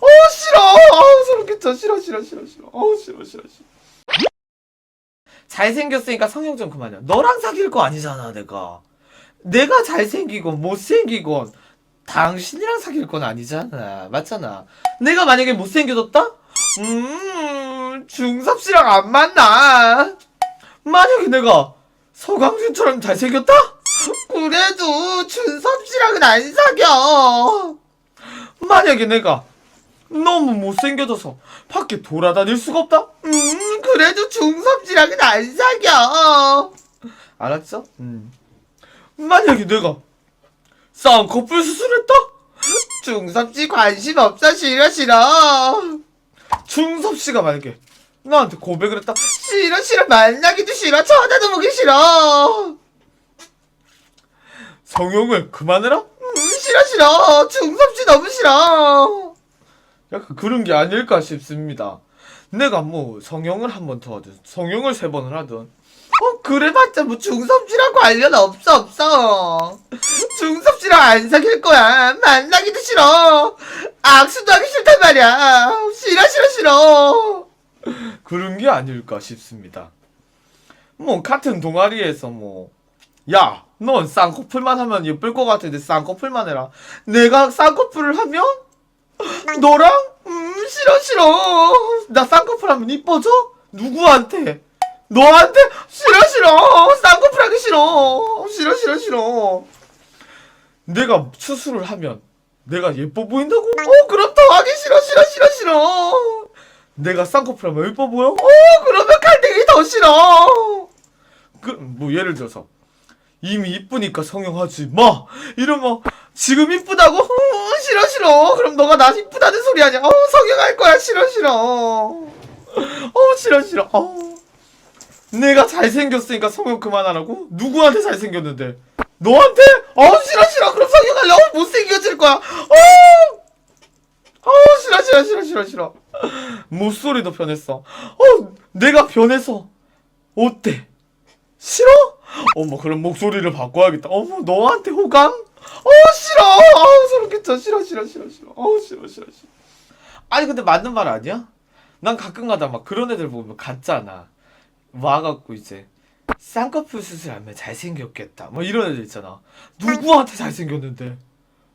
어 싫어. 어 소름 끼쳐 싫어 싫어 싫어 싫어. 어 싫어 싫어 싫어. 잘생겼으니까 성형 좀 그만해. 너랑 사귈 거 아니잖아 내가. 내가 잘생기건 못생기건 당신이랑 사귈 건 아니잖아. 맞잖아. 내가 만약에 못생겨졌다? 음 중섭 씨랑 안 만나. 만약에 내가 서강준처럼 잘생겼다? 그래도 준섭 씨랑은 안 사겨. 만약에 내가 너무 못생겨져서 밖에 돌아다닐 수가 없다? 음, 그래도 중섭씨랑은 안 사겨. 알았어? 음. 만약에 내가 쌍꺼풀 수술했다? 중섭씨 관심 없어, 싫어, 싫어. 중섭씨가 만약에 나한테 고백을 했다? 싫어, 싫어, 만나기도 싫어, 쳐다도 보기 싫어. 성형을 그만해라? 음, 싫어, 싫어. 중섭씨 너무 싫어. 약간 그런 게 아닐까 싶습니다. 내가 뭐 성형을 한 번 더 하든 성형을 세 번을 하든 어 그래봤자 뭐 중섭씨랑 관련 없어 없어 중섭씨랑 안 사귈 거야 만나기도 싫어 악수도 하기 싫단 말이야 싫어 싫어 싫어 그런 게 아닐까 싶습니다. 뭐 같은 동아리에서 뭐 야, 넌 쌍꺼풀만 하면 예쁠 것 같은데 쌍꺼풀만 해라. 내가 쌍꺼풀을 하면 너랑? 음, 싫어, 싫어. 나 쌍꺼풀 하면 이뻐져? 누구한테? 너한테? 싫어, 싫어. 쌍꺼풀 하기 싫어. 싫어, 싫어, 싫어. 내가 수술을 하면 내가 예뻐 보인다고? 어, 더 하기 싫어, 싫어, 싫어, 싫어. 내가 쌍꺼풀 하면 예뻐 보여? 어, 그러면 갈등이 더 싫어. 그, 뭐, 예를 들어서. 이미 이쁘니까 성형하지 마 이러면 지금 이쁘다고? 어, 싫어 싫어. 그럼 너가 나 이쁘다는 소리 하냐? 어 성형할 거야. 싫어 싫어. 어 싫어 싫어. 어. 내가 잘생겼으니까 성형 그만하라고? 누구한테 잘생겼는데? 너한테? 어 싫어 싫어. 그럼 성형할래 어 못생겨질 거야. 어. 어, 싫어, 싫어, 싫어, 싫어, 싫어. 목소리도 변했어. 어, 내가 변해서 어때? 싫어? 어머 그럼 목소리를 바꿔야겠다. 어머 너한테 호감? 어 싫어. 어 소름 끼쳐. 싫어 싫어 싫어 싫어. 어 싫어 싫어 싫어. 아니 근데 맞는 말 아니야? 난 가끔가다 막 그런 애들 보면 같잖아. 와갖고 이제 쌍꺼풀 수술하면 잘생겼겠다. 뭐 이런 애들 있잖아. 누구한테 잘생겼는데?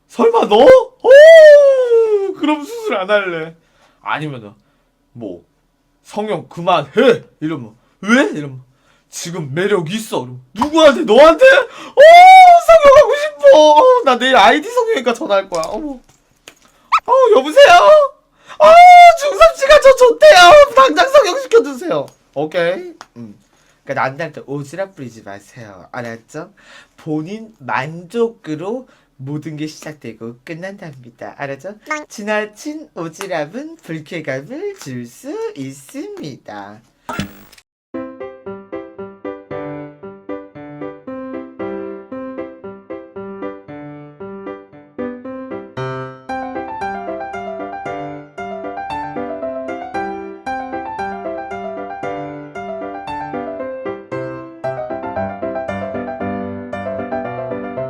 설마 너? 오 그럼 수술 안 할래. 아니면은 뭐 성형 그만해 이러면 왜? 이러면 지금 매력 있어. 누구한테? 너한테? 어, 성형하고 싶어. 어, 나 내일 아이디 성형외과 전화할 거야. 어머. 어, 여보세요? 아, 중섭 씨가 저 좋대요. 당장 성형 시켜주세요. 오케이. 음. 그러니까 나한테 오지랖 부리지 마세요. 알았죠? 본인 만족으로 모든 게 시작되고 끝난답니다. 알았죠? 지나친 오지랖은 불쾌감을 줄 수 있습니다.